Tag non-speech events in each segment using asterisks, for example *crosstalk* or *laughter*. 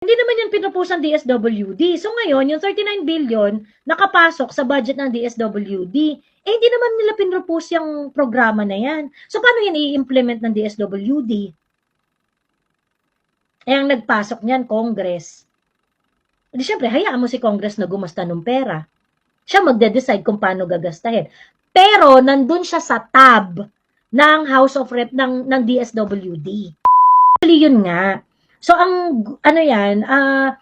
Hindi naman yan pinropose ng DSWD. So ngayon, yung 39 billion nakapasok sa budget ng DSWD. Eh, hindi naman nila pinropose yung programa na yan. So paano yan i-implement ng DSWD? Eh, ang nagpasok niyan, Congress. Di syempre, hayaan mo si Congress na gumasta ng pera. Siya magde-decide kung paano gagastahin. Pero, nandun siya sa tab ng House of Rep ng, ng DSWD. Actually, yun nga. So, ang, ano yan, uh,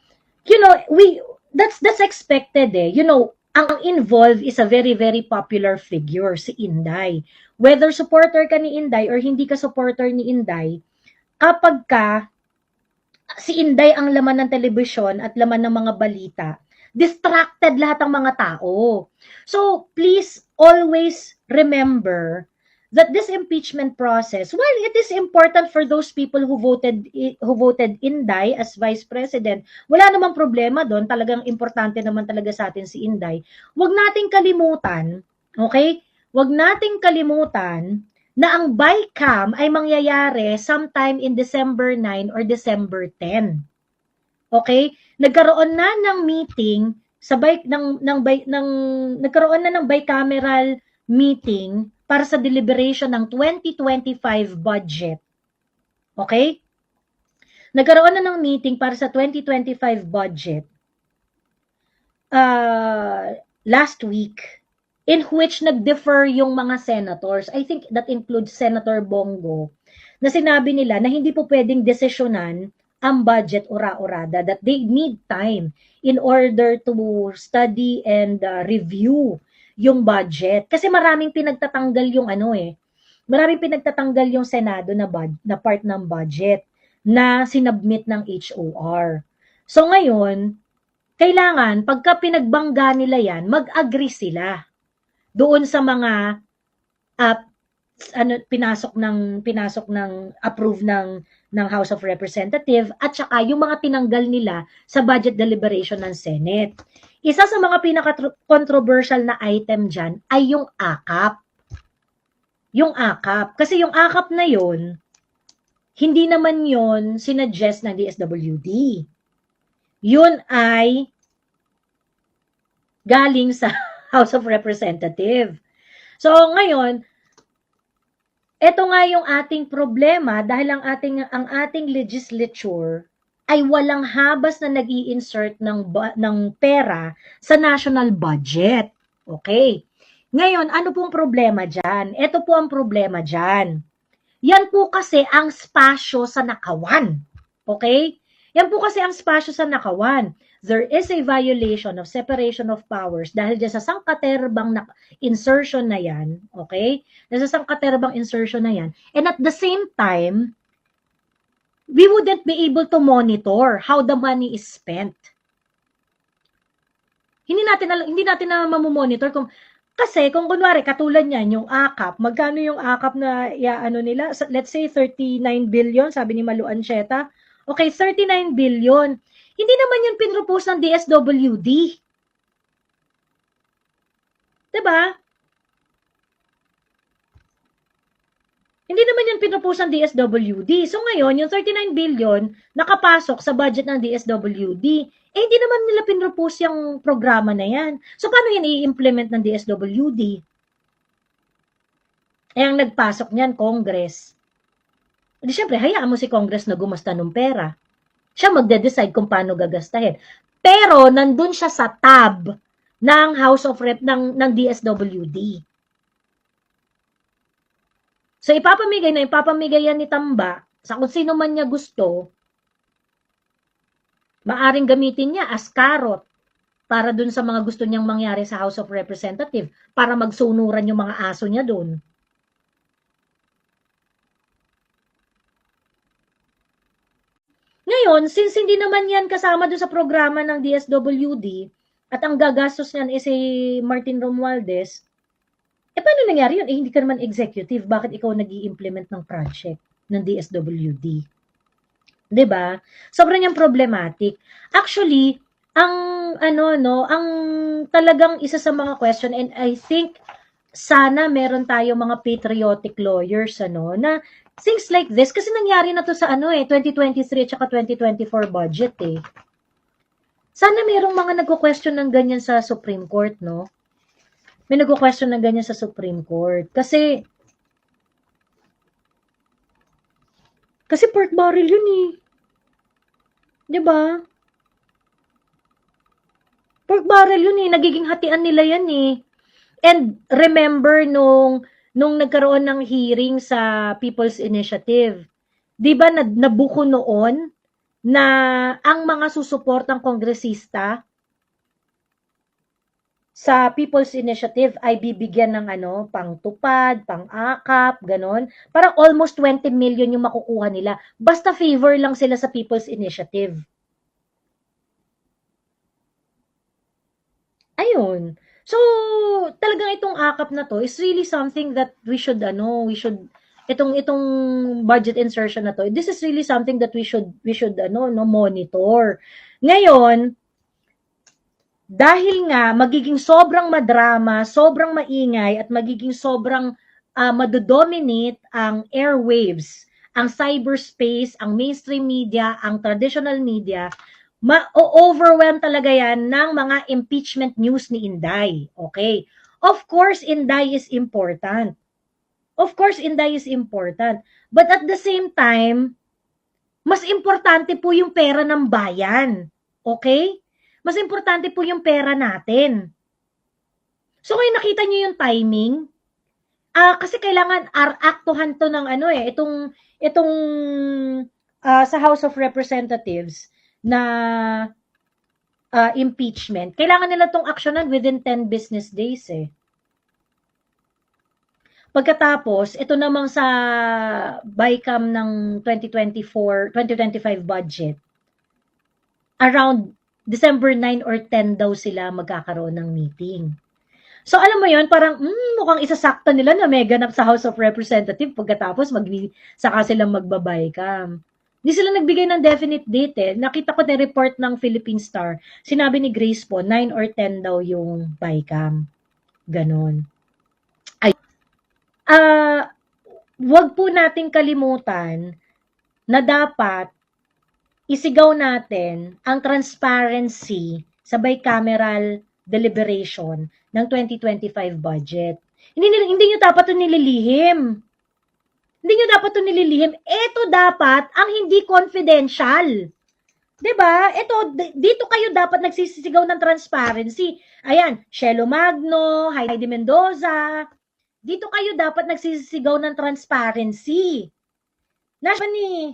you know, we, that's, that's expected eh. You know, ang involved is a very, very popular figure, si Inday. Whether supporter ka ni Inday or hindi ka supporter ni Inday, kapag ka si Inday ang laman ng telebisyon at laman ng mga balita, distracted lahat ng mga tao. So, please always remember that this impeachment process, while it is important for those people who voted who voted Inday as vice president, wala namang problema doon, talagang importante naman talaga sa atin si Inday. Huwag nating kalimutan, okay? Huwag nating kalimutan na ang BICAM ay mangyayari sometime in December 9 or December 10. Okay? Nagkaroon na ng meeting sa bike ng ng ng nagkaroon na ng bicameral meeting para sa deliberation ng 2025 budget. Okay? Nagkaroon na ng meeting para sa 2025 budget uh, last week in which nag-defer yung mga senators. I think that includes Senator Bongo na sinabi nila na hindi po pwedeng desisyonan ang budget ora-orada that they need time in order to study and uh, review yung budget kasi maraming pinagtatanggal yung ano eh maraming pinagtatanggal yung Senado na bud- na part ng budget na sinubmit ng HOR. So ngayon, kailangan pagka pinagbangga nila yan, mag-agree sila doon sa mga uh, ano pinasok ng pinasok ng approve ng ng House of Representative at saka yung mga tinanggal nila sa budget deliberation ng Senate. Isa sa mga pinaka-controversial na item dyan ay yung AKAP. Yung AKAP. Kasi yung AKAP na yon hindi naman yon sinuggest ng DSWD. Yun ay galing sa *laughs* House of Representative. So ngayon, ito nga yung ating problema dahil ang ating ang ating legislature ay walang habas na nag insert ng ng pera sa national budget. Okay. Ngayon, ano pong problema diyan? Ito po ang problema diyan. Yan po kasi ang spasyo sa nakawan. Okay? Yan po kasi ang spasyo sa nakawan there is a violation of separation of powers dahil dyan sa sangkaterbang na insertion na yan, okay? Dahil sa sangkaterbang insertion na yan. And at the same time, we wouldn't be able to monitor how the money is spent. Hindi natin hindi natin na mamomonitor kung kasi kung kunwari katulad niyan yung AKAP, magkano yung AKAP na ya ano nila? Let's say 39 billion, sabi ni Malu Ancheta. Okay, 39 billion. Hindi naman yun pinropose ng DSWD. Diba? Hindi naman yun pinropose ng DSWD. So ngayon, yung 39 billion nakapasok sa budget ng DSWD, eh hindi naman nila pinropose yung programa na yan. So paano yan i-implement ng DSWD? Eh ang nagpasok niyan, Congress. Di syempre, hayaan mo si Congress na gumasta ng pera siya magde-decide kung paano gagastahin. Pero nandun siya sa tab ng House of Rep ng, ng DSWD. So ipapamigay na ipapamigay yan ni Tamba sa kung sino man niya gusto, maaring gamitin niya as carrot para dun sa mga gusto niyang mangyari sa House of Representative para magsunuran yung mga aso niya dun. Ngayon, since hindi naman yan kasama doon sa programa ng DSWD at ang gagastos niyan is si Martin Romualdez, eh paano nangyari yun? Eh hindi ka naman executive, bakit ikaw nag implement ng project ng DSWD? ba? Sobrang yung problematic. Actually, ang ano no, ang talagang isa sa mga question and I think sana meron tayo mga patriotic lawyers ano na things like this, kasi nangyari na to sa ano eh, 2023 at saka 2024 budget eh. Sana mayroong mga nagko-question ng ganyan sa Supreme Court, no? May nagko-question ng ganyan sa Supreme Court. Kasi, kasi pork barrel yun eh. ba? Pork barrel yun eh, nagiging hatian nila yan eh. And remember nung nung nagkaroon ng hearing sa People's Initiative, 'di ba na, nabuko noon na ang mga susuportang kongresista sa People's Initiative ay bibigyan ng ano, pang-tupad, pang-akap, ganon. Parang almost 20 million yung makukuha nila. Basta favor lang sila sa People's Initiative. Ayun. So, talagang itong akap na to is really something that we should, ano, we should, itong, itong budget insertion na to, this is really something that we should, we should, ano, no, monitor. Ngayon, dahil nga magiging sobrang madrama, sobrang maingay at magiging sobrang uh, madodominate ang airwaves, ang cyberspace, ang mainstream media, ang traditional media, ma-overwhelm talaga yan ng mga impeachment news ni Inday. Okay? Of course, Inday is important. Of course, Inday is important. But at the same time, mas importante po yung pera ng bayan. Okay? Mas importante po yung pera natin. So, ngayon nakita niyo yung timing. Ah, uh, kasi kailangan ar-aktuhan to ng ano eh, itong itong uh, sa House of Representatives na uh, impeachment. Kailangan nila tong aksyonan within 10 business days eh. Pagkatapos, ito namang sa BICAM ng 2024, 2025 budget, around December 9 or 10 daw sila magkakaroon ng meeting. So alam mo yon parang mm, mukhang isasakto nila na may ganap sa House of Representatives pagkatapos mag saka silang magbabay ka. Hindi sila nagbigay ng definite date eh. Nakita ko na report ng Philippine Star. Sinabi ni Grace po, 9 or 10 daw yung bycam. Ganon. Ay. Uh, wag po nating kalimutan na dapat isigaw natin ang transparency sa bicameral deliberation ng 2025 budget. Hindi, hindi nyo dapat ito nililihim. Hindi nyo dapat ito nililihim. Ito dapat ang hindi confidential. 'Di ba? Ito dito kayo dapat nagsisisigaw ng transparency. Ayan, Shelo Magno, Heidi Mendoza. Dito kayo dapat nagsisisigaw ng transparency. Nasa ni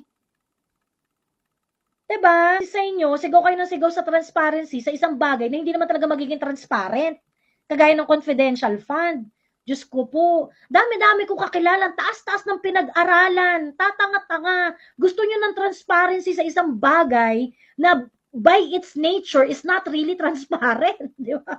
'Diba? Sa inyo, sigaw kayo ng sigaw sa transparency sa isang bagay na hindi naman talaga magiging transparent. Kagaya ng confidential fund. Diyos ko po, dami-dami kong kakilala, taas-taas ng pinag-aralan, tatanga-tanga. Gusto niyo ng transparency sa isang bagay na by its nature is not really transparent, *laughs* di ba?